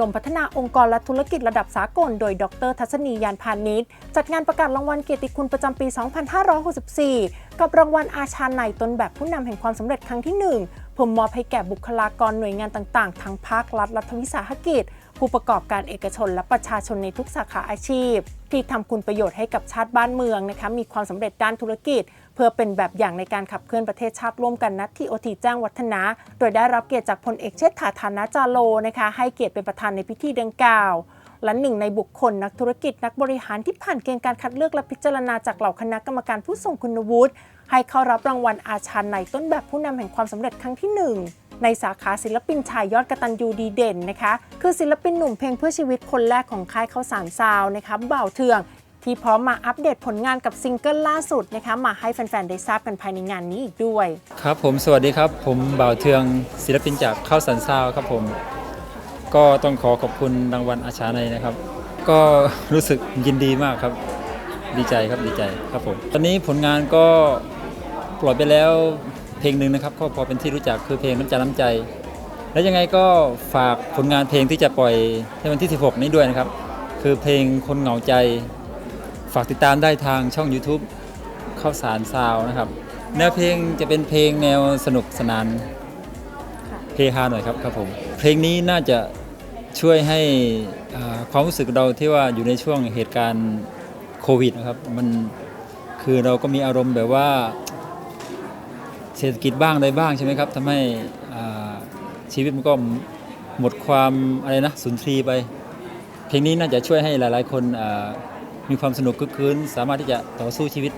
รมพัฒนาองค์กรและธุรกิจระดับสากล โดยดร ทัศนียานพาณิชย์จัดงานประกาศรางวัลเกียรติคุณประจำปี 2564 กับรางวัลอาชาในต้นแบบผู้นำแห่งความสำเร็จครั้งที่ 1 ผมมอบให้แก่บุคลากรหน่วยงานต่างๆ ทั้งภาครัฐรัฐวิสาหกิจ ผู้ประกอบการเอกชนและประชาชนในทุกสาขาอาชีพ ที่ทำคุณประโยชน์ให้กับชาติบ้านเมืองนะคะมีความสำเร็จด้านธุรกิจ เพื่อเป็นแบบอย่างในการขับเคลื่อนประเทศชาติร่วมกันนัดที่โอทีแจ้งวัฒนะ โดยได้รับเกียรติจากพลเอกเชษฐาธานะจาโลนะคะให้เกียรติเป็นประธานในพิธีดังกล่าวและหนึ่งในบุคคลนักธุรกิจนักบริหารที่ผ่านเกณฑ์การคัดเลือกและพิจารณาจากเหล่าคณะกรรมการผู้ทรงคุณวุฒิให้เข้ารับรางวัลอาชาในต้นแบบผู้นำแห่งความสำเร็จครั้งที่หนึ่ง ในสาขาศิลปินชายยอดกระตัญญูดีเด่นนะคะ คือศิลปินหนุ่มเพลงเพื่อชีวิตคนแรกของค่ายข้าวสารซาวนะคะบ่าวเทือง ที่พร้อมมาอัปเดตผลงานกับซิงเกิลล่าสุดนะคะมาให้แฟนๆ ได้ทราบกันภายในงานนี้อีกด้วย ครับผมสวัสดีครับ ผมบ่าวเทืองศิลปินจากข้าวสันซาวครับผม ก็ต้องขอขอบคุณรางวัลอาชาในนะครับ ก็รู้สึกยินดีมากครับ ดีใจครับดีใจครับผมตอนนี้ผลงานก็ปล่อยไปแล้ว เพลงหนึ่งนะครับก็พอเป็นที่รู้จักคือเพลงน้ำใจน้ำใจ แล้วยังไงก็ฝากผลงานเพลงที่จะปล่อยในวันที่ 16 นี้ด้วยนะครับ คือเพลงคนเหงาใจ ฝากติดตามได้ทางช่อง YouTube ข้าวสารซาวนะครับแนวเพลงจะเป็นเพลงแนวสนุกสนานเฮฮาหน่อยครับครับผมเพลงนี้น่าจะช่วยให้ความรู้สึกเราที่ว่าอยู่ในช่วงเหตุการณ์โควิดนะครับมันคือเราก็มีอารมณ์แบบว่า เศรษฐกิจบ้างอะไรบ้างใช่ไหมครับทำให้ชีวิตมันก็หมดความอะไรนะสุนทรีไป เพลงนี้น่าจะช่วยให้หลายๆ คนมีความสนุกคึกคืนสามารถที่จะต่อสู้ชีวิต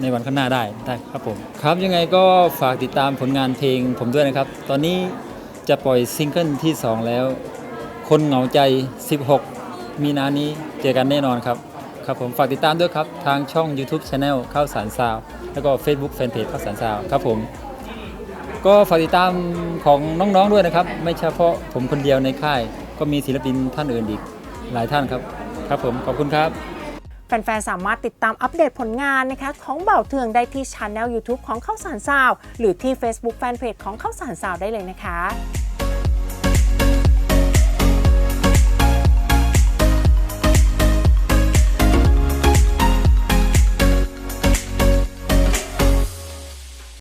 ในวันข้างหน้าได้ได้ครับผมครับยังไงก็ฝากติดตามผลงานเพลงผมด้วยนะครับ ตอนนี้จะปล่อยซิงเกิลที่ 2 แล้ว คนเหงาใจ 16 มีนานี้เจอกันแน่นอนครับ ครับผมฝากติดตามด้วยครับ ทางช่อง YouTube Channel ข้าวสารซาว แล้วก็ Facebook Fanpage ข้าวสารซาวครับผม ก็ฝากติดตามของน้องๆด้วยนะครับ ไม่เฉพาะผมคนเดียวในค่าย ก็มีศิลปินท่านอื่นอีกหลายท่านครับ ครับผมขอบคุณครับ แฟนๆ สามารถติดตามอัปเดตผลงานนะคะ ของเบ่าเทืองได้ที่ช anel YouTube ของข้าวสารซาว หรือที่ Facebook Fanpage ของข้าวสารซาวได้เลยนะคะ